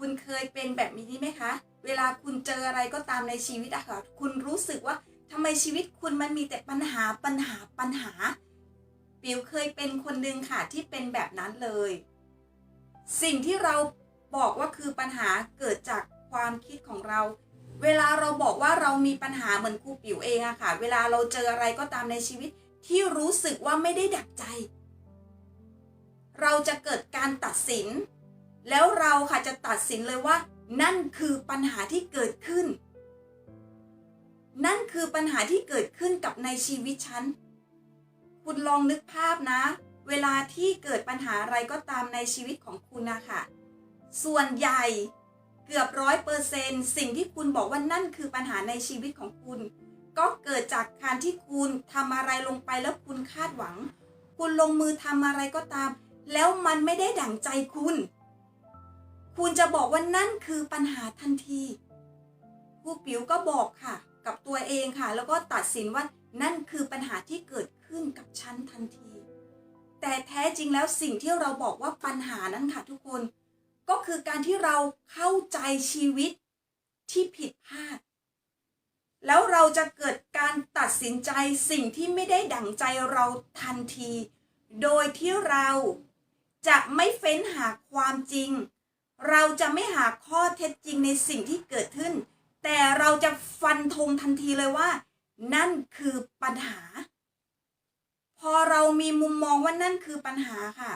คุณเคยเป็นแบบนี้ไหมคะ เวลาคุณเจออะไรก็ตามในชีวิตอะค่ะ คุณรู้สึกว่าทำไมชีวิตคุณมันมีแต่ปัญหาปัญหาปัญหา ปิวเคยเป็นคนหนึ่งค่ะที่เป็นแบบนั้นเลย สิ่งที่เราบอกว่าคือปัญหาเกิดจากความคิดของเรา เวลาเราบอกว่าเรามีปัญหาเหมือนครูปิ๋วเองอะค่ะ เวลาเราเจออะไรก็ตามในชีวิตที่รู้สึกว่าไม่ได้ดักใจ เราจะเกิดการตัดสิน แล้วเราค่ะจะตัดสินเลยว่า นั่นคือปัญหาที่เกิดขึ้น นั่นคือปัญหาที่เกิดขึ้นกับในชีวิตฉัน คุณลองนึกภาพนะ เวลาที่เกิดปัญหาอะไรก็ตามในชีวิตของคุณนะคะส่วนใหญ่เกือบร้อยเปอร์เซนสิ่งที่คุณบอกว่านั่นคือปัญหาในชีวิตของคุณ ก็เกิดจากการที่คุณทำอะไรลงไปแล้วคุณคาดหวัง คุณลงมือทำอะไรก็ตาม แล้วมันไม่ได้ดั่งใจคุณ คุณจะบอกว่านั่นคือปัญหาทันทีครูปิ๋วก็บอกค่ะ กับตัวเองค่ะ แล้วก็ตัดสินว่านั่นคือปัญหาที่เกิดขึ้นกับฉันทันที แต่แท้จริงแล้วสิ่งที่เราบอกว่าปัญหานั้นค่ะทุกคน ก็คือการที่เราเข้าใจชีวิตที่ผิดพลาด แล้วเราจะเกิดการตัดสินใจสิ่งที่ไม่ได้ดั่งใจเราทันที โดยที่เราจะไม่เฟ้นหาความจริง เราจะไม่หาข้อเท็จจริงในสิ่งที่เกิดขึ้น แต่เราจะฟันธงทันทีเลยว่า นั่นคือปัญหา พอเรามีมุมมองว่านั่นคือปัญหาค่ะ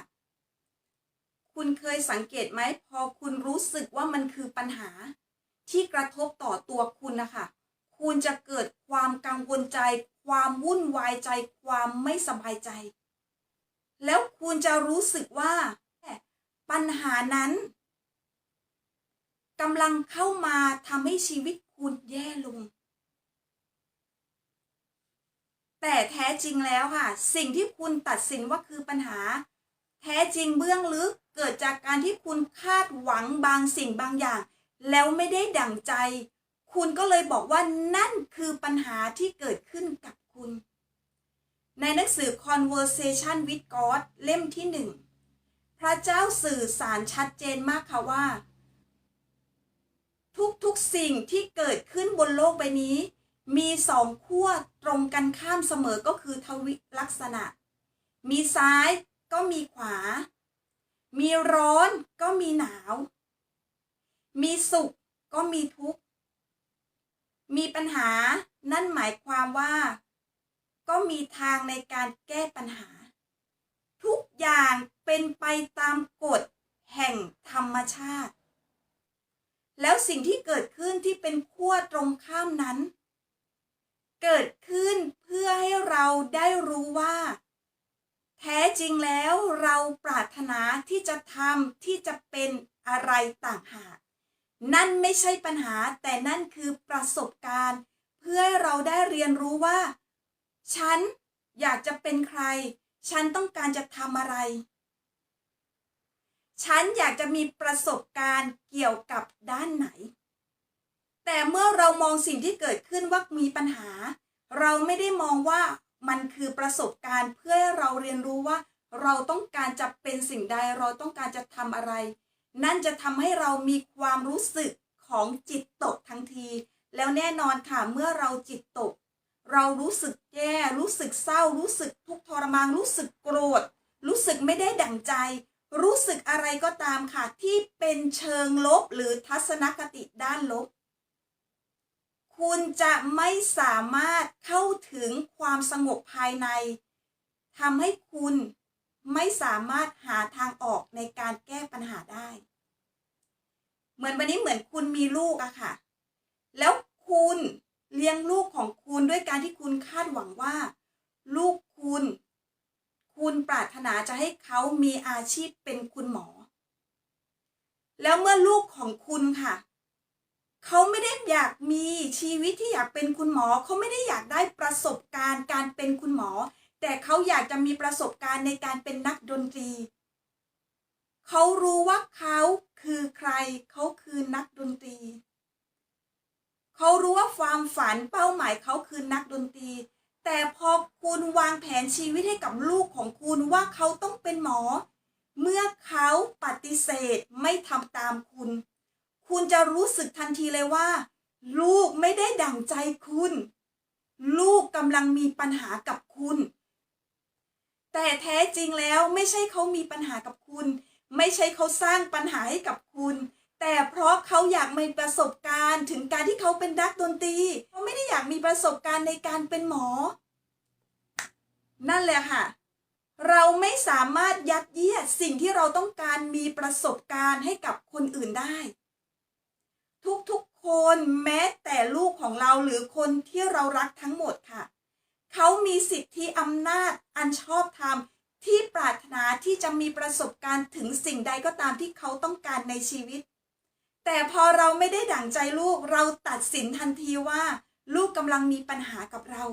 คุณเคยสังเกตไหมพอคุณรู้สึกว่ามันคือปัญหา ที่กระทบต่อตัวคุณนะคะคุณจะเกิดความกังวลใจ ความวุ่นวายใจ ความไม่สบายใจ แล้วคุณจะรู้สึกว่า ปัญหานั้น กำลังเข้ามาทำให้ชีวิตคุณแย่ลง แต่แท้จริงแล้วค่ะ สิ่งที่คุณตัดสินว่าคือปัญหา แท้จริงเบื้องลึกเกิดจากการที่คุณคาดหวังบางสิ่งบางอย่าง แล้วไม่ได้ดั่งใจ คุณก็เลยบอกว่านั่นคือปัญหาที่เกิดขึ้นกับคุณ ในหนังสือ Conversation with God เล่มที่หนึ่งพระเจ้าสื่อสารชัดเจนมากค่ะว่า ทุกๆสิ่งที่เกิดขึ้นบนโลกใบนี้ มีสองขั้วตรงกันข้ามเสมอก็คือทวิลักษณะ มีซ้ายก็มีขวา มีร้อนก็มีหนาว มีสุขก็มีทุกข์ มีปัญหานั่นหมายความว่า ก็มีทางในการแก้ปัญหา ทุกอย่างเป็นไปตามกฎแห่งธรรมชาติ แล้วสิ่งที่เกิดขึ้นที่เป็นขั้วตรงข้ามนั้น เกิดขึ้นเพื่อให้เราได้รู้ว่า แท้จริงแล้วเราปรารถนาที่จะทำที่จะเป็นอะไรต่างหาก นั่นไม่ใช่ปัญหาแต่นั่นคือประสบการณ์ เพื่อให้เราได้เรียนรู้ว่า ฉันอยากจะเป็นใคร ฉันต้องการจะทำอะไร ฉันอยากจะมีประสบการณ์เกี่ยวกับด้านไหน แต่เมื่อเรามองสิ่งที่เกิดขึ้นว่ามีปัญหา เราไม่ได้มองว่ามันคือประสบการณ์เพื่อเราเรียนรู้ว่า เราต้องการจะเป็นสิ่งใดเราต้องการจะทำอะไร นั่นจะทำให้เรามีความรู้สึกของจิตตกทันที แล้วแน่นอนค่ะเมื่อเราจิตตก เรารู้สึกแย่รู้สึกเศร้า รู้สึกทุกข์ทรมานรู้สึกโกรธ รู้สึกไม่ได้ดั่งใจ รู้สึกอะไรก็ตามค่ะ ที่เป็นเชิงลบหรือทัศนคติด้านลบ คุณจะไม่สามารถเข้าถึงความสงบภายในทำให้คุณไม่สามารถหาทางออกในการแก้ปัญหาได้ เหมือนวันนี้เหมือนคุณมีลูกอะค่ะ แล้วคุณเลี้ยงลูกของคุณด้วยการที่คุณคาดหวังว่า ลูกคุณ คุณปรารถนาจะให้เขามีอาชีพเป็นคุณหมอ แล้วเมื่อลูกของคุณค่ะ เขาไม่ได้อยากมีชีวิตที่อยากเป็นคุณหมอ เขาไม่ได้อยากได้ประสบการณ์การเป็นคุณหมอ แต่เขาอยากจะมีประสบการณ์ในการเป็นนักดนตรี เขารู้ว่าเขาคือใคร เขาคือนักดนตรี เขารู้ว่าความฝันเป้าหมายเขาคือนักดนตรี แต่พอคุณวางแผนชีวิตให้กับลูกของคุณว่าเขาต้องเป็นหมอ เมื่อเขาปฏิเสธไม่ทำตามคุณ คุณจะรู้สึกทันทีเลยว่า ลูกไม่ได้ดั่งใจคุณ ลูกกำลังมีปัญหากับคุณ แต่แท้จริงแล้วไม่ใช่เขามีปัญหากับคุณ ไม่ใช่เขาสร้างปัญหาให้กับคุณ แต่เพราะเขาอยากมีประสบการณ์ถึงการที่เขาเป็นนักดนตรีเขาไม่ได้อยากมีประสบการณ์ในการเป็นหมอ นั่นแหละค่ะ เราไม่สามารถยัดเยียดสิ่งที่เราต้องการมีประสบการณ์ให้กับคนอื่นได้ ทุกๆคนแม้แต่ลูกของเราหรือคนที่เรารักทั้งหมดค่ะ เขามีสิทธิอำนาจอันชอบธรรมที่ปรารถนาที่จะมีประสบการณ์ถึงสิ่งใดก็ตามที่เขาต้องการในชีวิต แต่พอเราไม่ได้ดั่งใจลูก เราตัดสินทันทีว่า ลูกกำลังมีปัญหากับเรา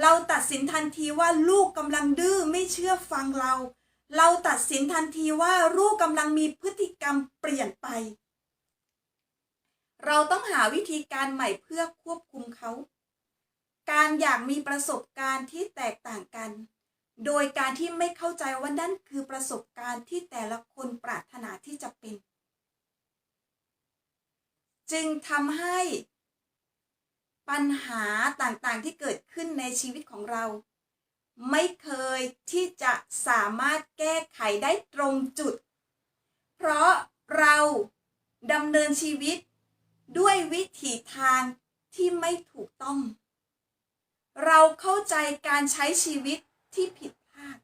เราตัดสินทันทีว่าลูกกำลังดื้อไม่เชื่อฟังเรา เราตัดสินทันทีว่าลูกกำลังมีพฤติกรรมเปลี่ยนไป เราต้องหาวิธีการใหม่เพื่อควบคุมเขา การอยากมีประสบการณ์ที่แตกต่างกัน โดยการที่ไม่เข้าใจว่านั่นคือประสบการณ์ที่แต่ละคนปรารถนาที่จะเป็น จึงทำให้ปัญหาต่างๆที่เกิดขึ้นในชีวิตของเรา ไม่เคยที่จะสามารถแก้ไขได้ตรงจุด เพราะเราดำเนินชีวิตด้วยวิถีทางที่ไม่ถูกต้อง เราเข้าใจการใช้ชีวิตที่ผิดพลาด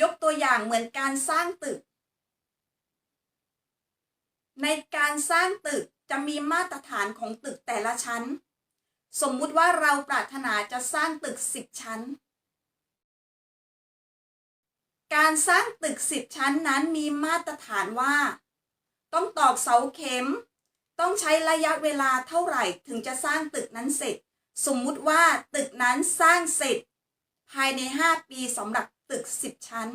ยกตัวอย่างเหมือนการสร้างตึก ในการสร้างตึก จะมีมาตรฐานของตึกแต่ละชั้น สมมุติว่าเราปรารถนาจะสร้างตึกสิบชั้น การสร้างตึกสิบชั้นนั้นมีมาตรฐานว่า ต้องตอกเสาเข็ม ต้องใช้ระยะเวลาเท่าไหร่ถึงจะสร้างตึกนั้นเสร็จ สมมุติว่าตึกนั้นสร้างเสร็จ ภายใน 5 ปีสำหรับตึก 10 ชั้น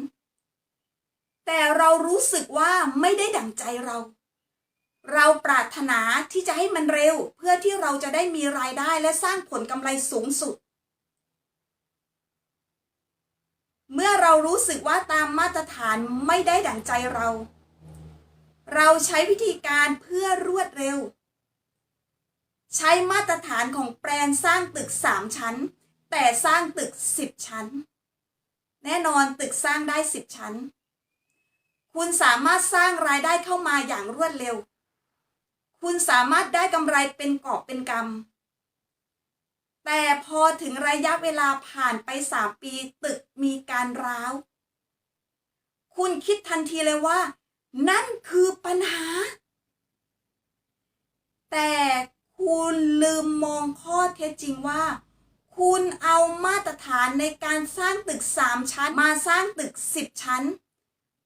แต่เรารู้สึกว่าไม่ได้ดั่งใจเรา เราปรารถนาที่จะให้มันเร็ว เพื่อที่เราจะได้มีรายได้และสร้างผลกำไรสูงสุด เมื่อเรารู้สึกว่าตามมาตรฐานไม่ได้ดั่งใจเรา เราใช้วิธีการเพื่อรวดเร็ว ใช้มาตรฐานของแปลนสร้างตึก 3 ชั้น แต่สร้างตึก 10 ชั้น แน่นอนตึกสร้างได้ 10 ชั้น คุณสามารถสร้างรายได้เข้ามาอย่างรวดเร็ว คุณสามารถได้กำไรเป็นกอบเป็นกำแต่พอถึงระยะเวลาผ่านไป3ปีตึกมีการร้าว คุณคิดทันทีเลยว่า นั่นคือปัญหา แต่คุณลืมมองข้อเท็จจริงว่า คุณเอามาตรฐานในการสร้างตึก 3 ชั้นมาสร้างตึก 10 ชั้น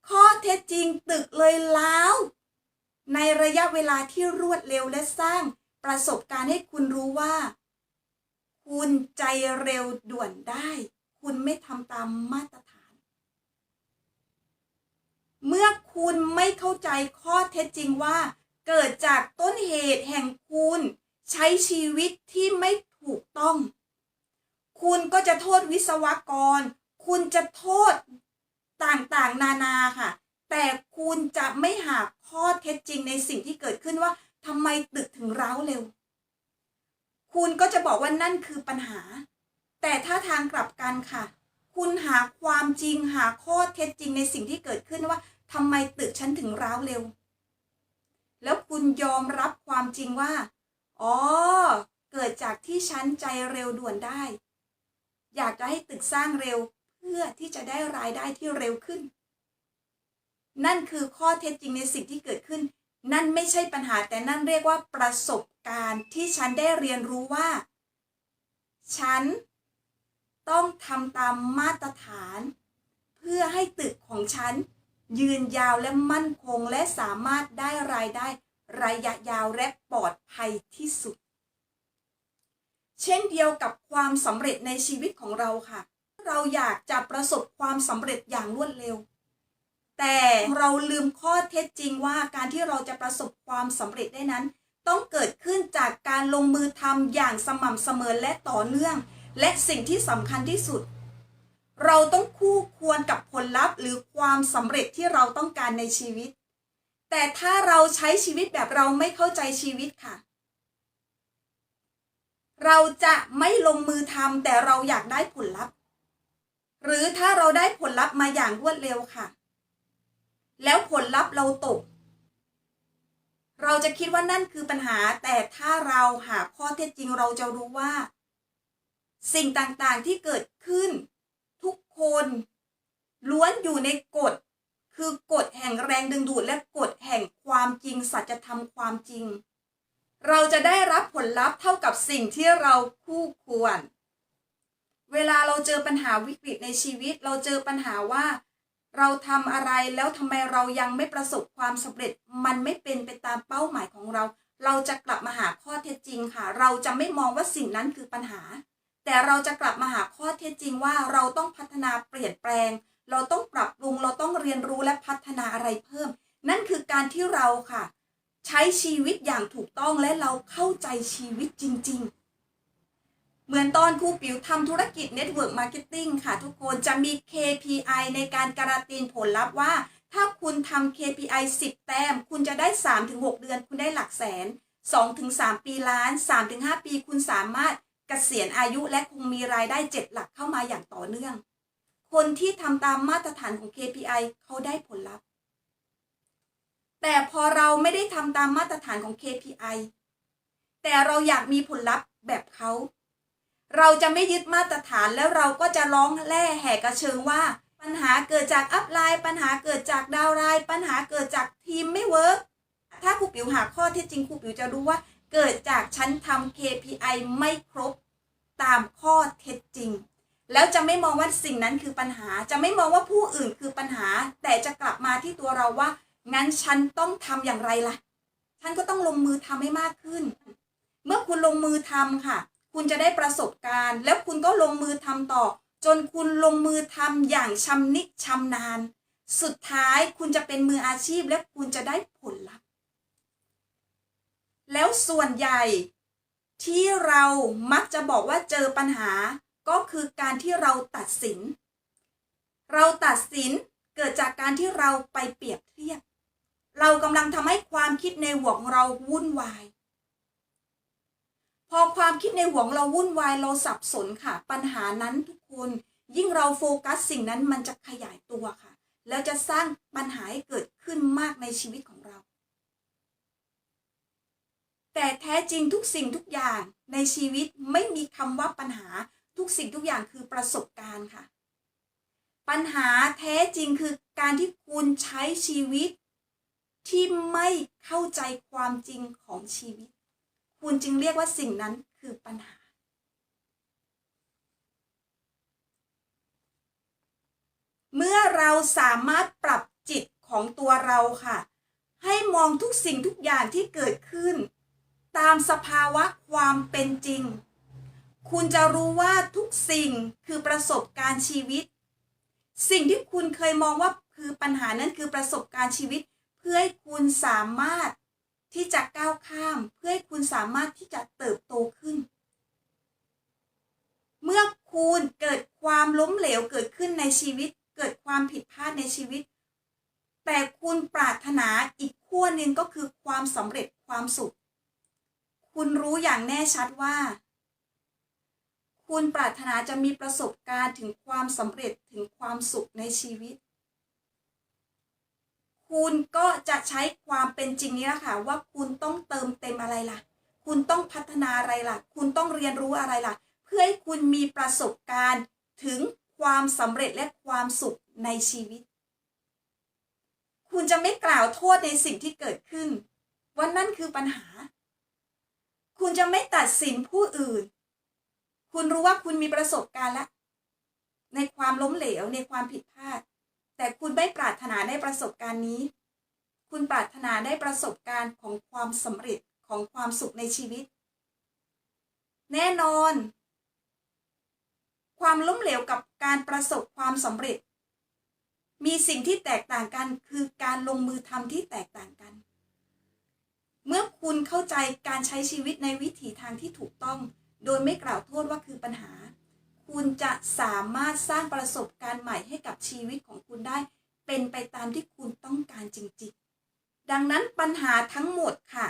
ข้อเท็จจริงตึกเลยล้าว ในระยะเวลาที่รวดเร็วและสร้างประสบการณ์ให้คุณรู้ว่า คุณใจเร็วด่วนได้ คุณไม่ทำตามมาตรฐาน เมื่อคุณไม่เข้าใจข้อเท็จจริงว่า เกิดจากต้นเหตุแห่งคุณ ใช้ชีวิตที่ไม่ถูกต้อง คุณก็จะโทษวิศวกร คุณจะโทษต่างๆ นานาค่ะ แต่คุณจะไม่หาข้อเท็จจริงในสิ่งที่เกิดขึ้นว่าทำไมตึกถึงร้าวเร็ว คุณก็จะบอกว่านั่นคือปัญหา แต่ถ้าทางกลับกันค่ะ คุณหาความจริงหาข้อเท็จจริงในสิ่งที่เกิดขึ้นว่าทำไมตึกฉันถึงร้าวเร็ว แล้วคุณยอมรับความจริงว่า อ๋อ เกิดจากที่ฉันใจเร็วด่วนได้ อยากจะให้ตึกสร้างเร็วเพื่อที่จะได้รายได้ที่เร็วขึ้น นั่นคือข้อเท็จจริงในสิ่งที่เกิดขึ้น นั่นไม่ใช่ปัญหาแต่นั่นเรียกว่าประสบการณ์ที่ฉันได้เรียนรู้ว่า ฉันต้องทำตามมาตรฐาน เพื่อให้ตึกของฉัน ยืนยาวและมั่นคงและสามารถได้รายได้ระยะยาวและปลอดภัยที่สุด เช่นเดียวกับความสำเร็จในชีวิตของเราค่ะ เราอยากจะประสบความสำเร็จอย่างรวดเร็ว แต่เราลืมข้อเท็จจริงว่าการที่เราจะประสบความสำเร็จได้นั้น ต้องเกิดขึ้นจากการลงมือทำอย่างสม่ำเสมอและต่อเนื่อง และสิ่งที่สำคัญที่สุด เราต้องคู่ควรกับผลลัพธ์ หรือความสำเร็จที่เราต้องการในชีวิต แต่ถ้าเราใช้ชีวิตแบบเราไม่เข้าใจชีวิตค่ะ เราจะไม่ลงมือทำแต่เราอยากได้ผลลัพธ์ หรือถ้าเราได้ผลลัพธ์มาอย่างรวดเร็วค่ะ แล้วผลลัพธ์เราตก เราจะคิดว่านั่นคือปัญหา แต่ถ้าเราหาข้อเท็จจริงเราจะรู้ว่า สิ่งต่างๆที่เกิดขึ้น ทุกคน ล้วนอยู่ในกฎ คือกฎแห่งแรงดึงดูดและกฎแห่งความจริง สัจธรรมความจริง เราจะได้รับผลลัพธ์เท่ากับสิ่งที่เราคู่ควร เวลาเราเจอปัญหาวิกฤตในชีวิต เราเจอปัญหาว่า เราทำอะไรแล้วทำไมเรายังไม่ประสบความสำเร็จ มันไม่เป็นไปตามเป้าหมายของเรา เราจะกลับมาหาข้อเท็จจริงค่ะ เราจะไม่มองว่าสิ่งนั้นคือปัญหา แต่เราจะกลับมาหาข้อเท็จจริงว่าเราต้องพัฒนาเปลี่ยนแปลง เราต้องปรับปรุง เราต้องเรียนรู้และพัฒนาอะไรเพิ่ม นั่นคือการที่เราค่ะ ใช้ชีวิตอย่างถูกต้องและเราเข้าใจชีวิตจริง ๆ เหมือนตอนครูปิ๋วทำธุรกิจ Network Marketing ค่ะทุกคนจะมี KPI ในการการันตีผลลัพธ์ว่า ถ้าคุณทำ KPI 10 แต้ม คุณจะได้ 3-6 เดือน คุณได้หลักแสน 2-3 ปีล้าน 3-5 ปี คุณสามารถเกษียณอายุและคงมีรายได้ 7 หลักเข้ามาอย่างต่อเนื่อง คนที่ทำตามมาตรฐานของ KPI เขาได้ผลลัพธ์ แต่พอเราไม่ได้ทำตามมาตรฐานของ KPI แต่เราอยากมีผลลัพธ์แบบเขา เราจะไม่ยึดมาตรฐานแล้วเราก็จะร้องแล่แห่กระเชิงว่า ปัญหาเกิดจากอัพไลน์ ปัญหาเกิดจากดาวไลน์ปัญหาเกิดจากทีมไม่เวิร์กถ้าครูปิวหาข้อเท็จจริงครูปิวจะรู้ว่าเกิดจากฉันทำ KPI ไม่ครบตามข้อเท็จจริง แล้วจะไม่มองว่าสิ่งนั้นคือปัญหา จะไม่มองว่าผู้อื่นคือปัญหา แต่จะกลับมาที่ตัวเราว่า งั้นฉันต้องทำอย่างไรล่ะ ฉันก็ต้องลงมือทำให้มากขึ้น เมื่อคุณลงมือทำค่ะ คุณจะได้ประสบการณ์ แล้วคุณก็ลงมือทำต่อ จนคุณลงมือทำอย่างชำนิชำนาญ สุดท้ายคุณจะเป็นมืออาชีพและคุณจะได้ผลลัพธ์ แล้วส่วนใหญ่ที่เรามักจะบอกว่าเจอปัญหาก็คือการที่เราตัดสิน เราตัดสินเกิดจากการที่เราไปเปรียบเทียบ เรากำลังทำให้ความคิดในหัวของเราวุ่นวาย พอความคิดในหัวงเราวุ่นวายเราสับสนค่ะ ปัญหานั้นทุกคนยิ่งเราโฟกัสสิ่งนั้นมันจะขยายตัวค่ะ แล้วจะสร้างปัญหาให้เกิดขึ้นมากในชีวิตของเรา แต่แท้จริงทุกสิ่งทุกอย่างในชีวิตไม่มีคำว่าปัญหาทุกสิ่งทุกอย่างคือประสบการณ์ค่ะ ปัญหาแท้จริงคือการที่คุณใช้ชีวิต ที่ไม่เข้าใจความจริงของชีวิต คุณจึงเรียกว่าสิ่งนั้นคือปัญหา เมื่อเราสามารถปรับจิตของตัวเราค่ะ ให้มองทุกสิ่งทุกอย่างที่เกิดขึ้น ตามสภาวะความเป็นจริง คุณจะรู้ว่าทุกสิ่งคือประสบการณ์ชีวิต สิ่งที่คุณเคยมองว่าคือปัญหานั้นคือประสบการณ์ชีวิต เพื่อให้คุณสามารถ ที่จะก้าวข้ามเพื่อให้คุณสามารถที่จะเติบโตขึ้น เมื่อคุณเกิดความล้มเหลวเกิดขึ้นในชีวิต เกิดความผิดพลาดในชีวิต แต่คุณปรารถนาอีกขั้วหนึ่งก็คือความสำเร็จความสุข คุณรู้อย่างแน่ชัดว่า คุณปรารถนาจะมีประสบการณ์ถึงความสำเร็จถึงความสุขในชีวิต คุณก็จะใช้ความเป็นจริงนี้แหละค่ะว่าคุณต้องเติมเต็มอะไรล่ะ คุณต้องพัฒนาอะไรล่ะ คุณต้องเรียนรู้อะไรล่ะ เพื่อให้คุณมีประสบการณ์ถึงความสำเร็จและความสุขในชีวิต คุณจะไม่กล่าวโทษในสิ่งที่เกิดขึ้น ว่านั่นคือปัญหา คุณจะไม่ตัดสินผู้อื่น คุณรู้ว่าคุณมีประสบการณ์แล้วในความล้มเหลวในความผิดพลาด แต่คุณไม่ปรารถนาได้ประสบการณ์นี้ คุณปรารถนาได้ประสบการณ์ของความสำเร็จของความสุขในชีวิต แน่นอน ความล้มเหลวกับการประสบความสำเร็จ มีสิ่งที่แตกต่างกันคือการลงมือทำที่แตกต่างกัน เมื่อคุณเข้าใจการใช้ชีวิตในวิถีทางที่ถูกต้อง โดยไม่กล่าวโทษว่าคือปัญหา คุณจะสามารถสร้างประสบการณ์ใหม่ให้กับชีวิตของคุณได้ เป็นไปตามที่คุณต้องการจริงๆ ดังนั้นปัญหาทั้งหมดค่ะ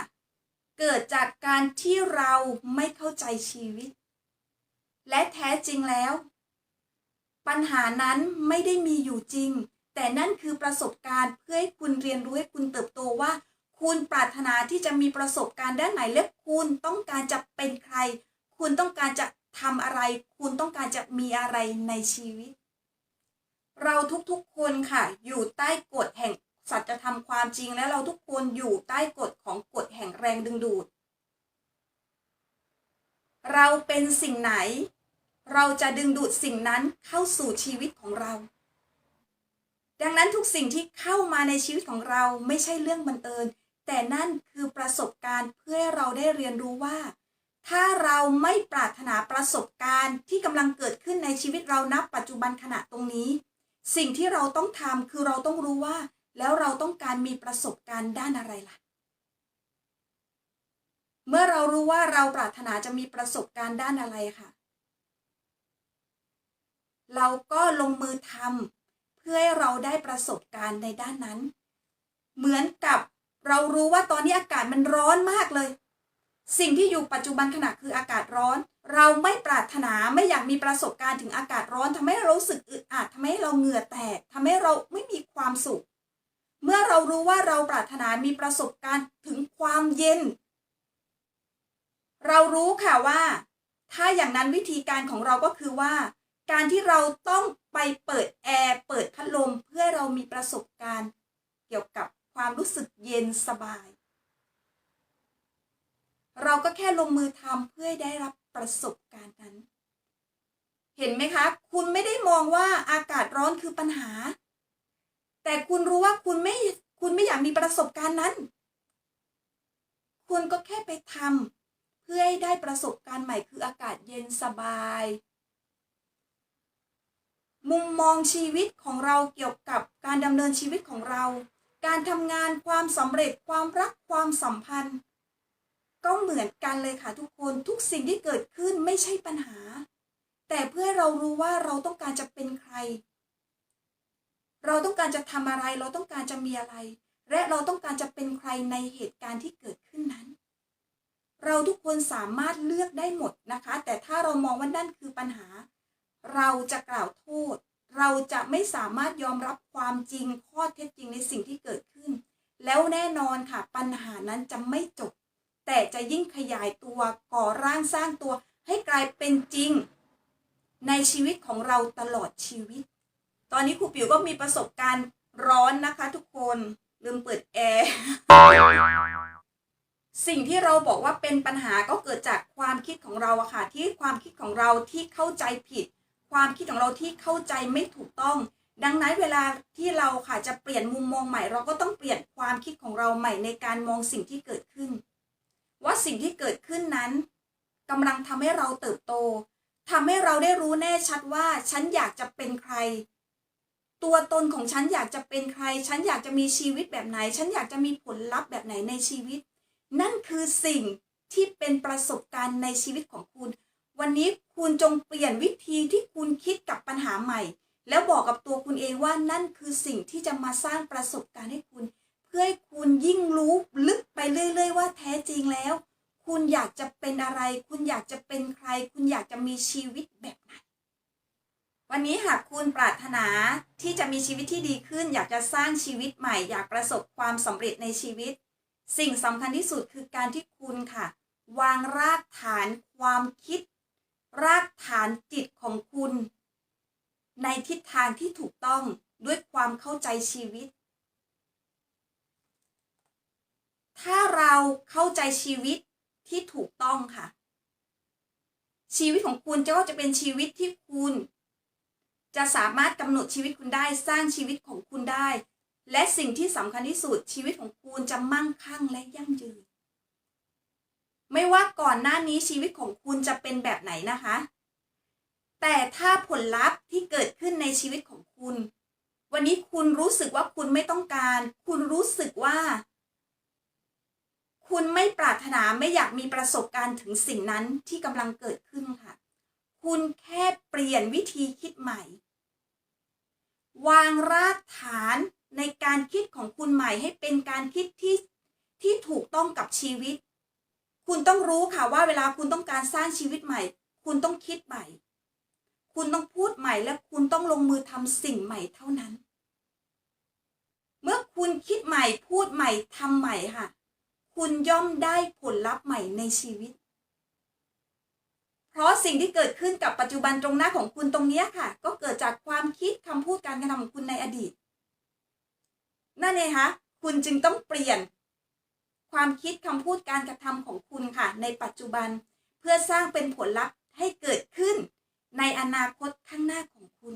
เกิดจากการที่เราไม่เข้าใจชีวิต และแท้จริงแล้ว ปัญหานั้นไม่ได้มีอยู่จริง แต่นั่นคือประสบการณ์เพื่อให้คุณเรียนรู้ให้คุณเติบโตว่า คุณปรารถนาที่จะมีประสบการณ์ด้านไหนและคุณต้องการจะเป็นใคร คุณต้องการจะ ทำอะไรคุณต้องการจะมีอะไรในชีวิต เราทุกๆคนค่ะ อยู่ใต้กฎแห่งสัจธรรมความจริงและเราทุกคนอยู่ใต้กฎของกฎแห่งแรงดึงดูด เราเป็นสิ่งไหน เราจะดึงดูดสิ่งนั้นเข้าสู่ชีวิตของเรา ดังนั้นทุกสิ่งที่เข้ามาในชีวิตของเราไม่ใช่เรื่องบังเอิญ แต่นั่นคือประสบการณ์เพื่อให้เราได้เรียนรู้ว่า ถ้าเราไม่ปรารถนาประสบการณ์ที่กำลังเกิดขึ้นในชีวิตเรานับปัจจุบันขณะตรงนี้ สิ่งที่เราต้องทำคือเราต้องรู้ว่า แล้วเราต้องการมีประสบการณ์ด้านอะไรล่ะ เมื่อเรารู้ว่าเราปรารถนาจะมีประสบการณ์ด้านอะไรค่ะ เราก็ลงมือทำเพื่อให้เราได้ประสบการณ์ในด้านนั้น เหมือนกับเรารู้ว่าตอนนี้อากาศมันร้อนมากเลย สิ่งที่อยู่ปัจจุบันขณะคืออากาศร้อน เราไม่ปรารถนาไม่อยากมีประสบการณ์ถึงอากาศร้อนทำให้เรารู้สึกอึดอัดทำให้เราเหงื่อแตกทำให้เราไม่มีความสุข เมื่อเรารู้ว่าเราปรารถนามีประสบการณ์ถึงความเย็น เรารู้ค่ะว่า ถ้าอย่างนั้นวิธีการของเราก็คือว่า การที่เราต้องไปเปิดแอร์เปิดพัดลมเพื่อเรามีประสบการณ์ เกี่ยวกับความรู้สึกเย็นสบาย เราก็แค่ลงมือทำเพื่อให้ได้รับประสบการณ์นั้น เห็นไหมคะ คุณไม่ได้มองว่าอากาศร้อนคือปัญหา แต่คุณรู้ว่าคุณไม่คุณไม่อยากมีประสบการณ์นั้น คุณก็แค่ไปทำเพื่อให้ได้ประสบการณ์ใหม่คืออากาศเย็นสบาย มุมมองชีวิตของเราเกี่ยวกับการดำเนินชีวิตของเรา การทำงานความสำเร็จความรักความสัมพันธ์ ก็เหมือนกันเลยค่ะทุกคนทุกสิ่งที่เกิดขึ้นไม่ใช่ปัญหา แต่เพื่อเรารู้ว่าเราต้องการจะเป็นใคร เราต้องการจะทำอะไร เราต้องการจะมีอะไร และเราต้องการจะเป็นใครในเหตุการณ์ที่เกิดขึ้นนั้น เราทุกคนสามารถเลือกได้หมดนะคะ แต่ถ้าเรามองว่านั่นคือปัญหา เราจะกล่าวโทษ เราจะไม่สามารถยอมรับความจริงข้อเท็จจริงในสิ่งที่เกิดขึ้น แล้วแน่นอนค่ะปัญหานั้นจะไม่จบ แต่จะยิ่งขยายตัวก่อร่างสร้างตัว ให้กลายเป็นจริง ในชีวิตของเราตลอดชีวิต ตอนนี้ครูปิ๋วก็มีประสบการณ์ร้อนนะคะทุกคนลืมเปิดแอร์สิ่งที่เราบอกว่าเป็นปัญหาก็เกิดจากความคิดของเราอะค่ะ ที่ความคิดของเราที่เข้าใจผิด ความคิดของเราที่เข้าใจไม่ถูกต้อง ดังนั้นเวลาที่เราค่ะจะเปลี่ยนมุมมองใหม่ เราก็ต้องเปลี่ยนความคิดของเราใหม่ในการมองสิ่งที่เกิดขึ้น ว่าสิ่งที่เกิดขึ้นนั้นกำลังทำให้เราเติบโตทำให้เราได้รู้แน่ชัดว่า ฉันอยากจะเป็นใคร ตัวตนของฉันอยากจะเป็นใคร ฉันอยากจะมีชีวิตแบบไหน ฉันอยากจะมีผลลัพธ์แบบไหนในชีวิต นั่นคือสิ่งที่เป็นประสบการณ์ในชีวิตของคุณ วันนี้คุณจงเปลี่ยนวิธีที่คุณคิดกับปัญหาใหม่ แล้วบอกกับตัวคุณเองว่านั่นคือสิ่งที่จะมาสร้างประสบการณ์ให้คุณ พื่อให้คุณยิ่งรู้ลึกไปเรื่อย ๆ ว่าแท้จริงแล้ว คุณอยากจะเป็นอะไร คุณอยากจะเป็นใคร คุณอยากจะมีชีวิตแบบไหน วันนี้หากคุณปรารถนาที่จะมีชีวิตที่ดีขึ้น อยากจะสร้างชีวิตใหม่ อยากประสบความสำเร็จในชีวิต สิ่งสำคัญที่สุดคือการที่คุณค่ะ วางรากฐานความคิด รากฐานจิตของคุณ ในทิศทางที่ถูกต้องด้วยความเข้าใจชีวิต ถ้าเราเข้าใจชีวิตที่ถูกต้องค่ะ ชีวิตของคุณจะก็จะเป็นชีวิตที่คุณ จะสามารถกำหนดชีวิตคุณได้สร้างชีวิตของคุณได้ และสิ่งที่สำคัญที่สุดชีวิตของคุณจะมั่งคั่งและยั่งยืน ไม่ว่าก่อนหน้านี้ชีวิตของคุณจะเป็นแบบไหนนะคะ แต่ถ้าผลลัพธ์ที่เกิดขึ้นในชีวิตของคุณ วันนี้คุณรู้สึกว่าคุณไม่ต้องการ คุณรู้สึกว่า คุณไม่ปรารถนาไม่อยากมีประสบการณ์ถึงสิ่งนั้นที่กำลังเกิดขึ้นค่ะ คุณแค่เปลี่ยนวิธีคิดใหม่ วางรากฐานในการคิดของคุณใหม่ให้เป็นการคิดที่ที่ถูกต้องกับชีวิต คุณต้องรู้ค่ะว่าเวลาคุณต้องการสร้างชีวิตใหม่ คุณต้องคิดใหม่ คุณต้องพูดใหม่และคุณต้องลงมือทำสิ่งใหม่เท่านั้น เมื่อคุณคิดใหม่พูดใหม่ทำใหม่ค่ะ คุณย่อมได้ผลลัพธ์ใหม่ในชีวิต เพราะสิ่งที่เกิดขึ้นกับปัจจุบันตรงหน้าของคุณตรงเนี้ยค่ะ ก็เกิดจากความคิดคำพูดการกระทำของคุณในอดีต นั่นเองคะคุณจึงต้องเปลี่ยน ความคิดคำพูดการกระทำของคุณค่ะ ในปัจจุบันเพื่อสร้างเป็นผลลัพธ์ให้เกิดขึ้นในอนาคตข้างหน้าของคุณ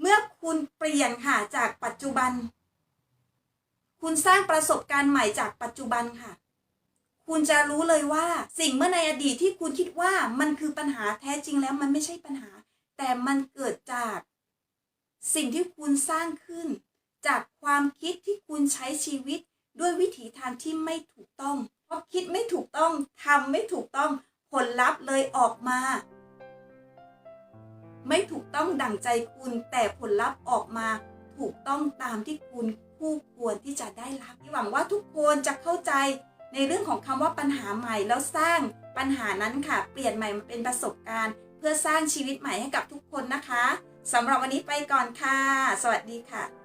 เมื่อคุณเปลี่ยนค่ะจากปัจจุบัน คุณสร้างประสบการณ์ใหม่จากปัจจุบันค่ะ คุณจะรู้เลยว่าสิ่งเมื่อในอดีตที่คุณคิดว่ามันคือปัญหาแท้จริงแล้วมันไม่ใช่ปัญหา แต่มันเกิดจาก สิ่งที่คุณสร้างขึ้น จากความคิดที่คุณใช้ชีวิตด้วยวิถีทางที่ไม่ถูกต้อง เพราะคิดไม่ถูกต้องทำไม่ถูกต้องผลลัพธ์เลยออกมา ไม่ถูกต้องดั่งใจคุณแต่ผลลัพธ์ออกมาถูกต้องตามที่คุณ คู่ควรที่จะได้รับหวังว่าทุกคนจะเข้าใจในเรื่องของคำว่าปัญหาใหม่แล้วสร้างปัญหานั้นค่ะ เปลี่ยนใหม่มาเป็นประสบการณ์ เพื่อสร้างชีวิตใหม่ให้กับทุกคนนะคะสำหรับวันนี้ไปก่อนค่ะ สวัสดีค่ะ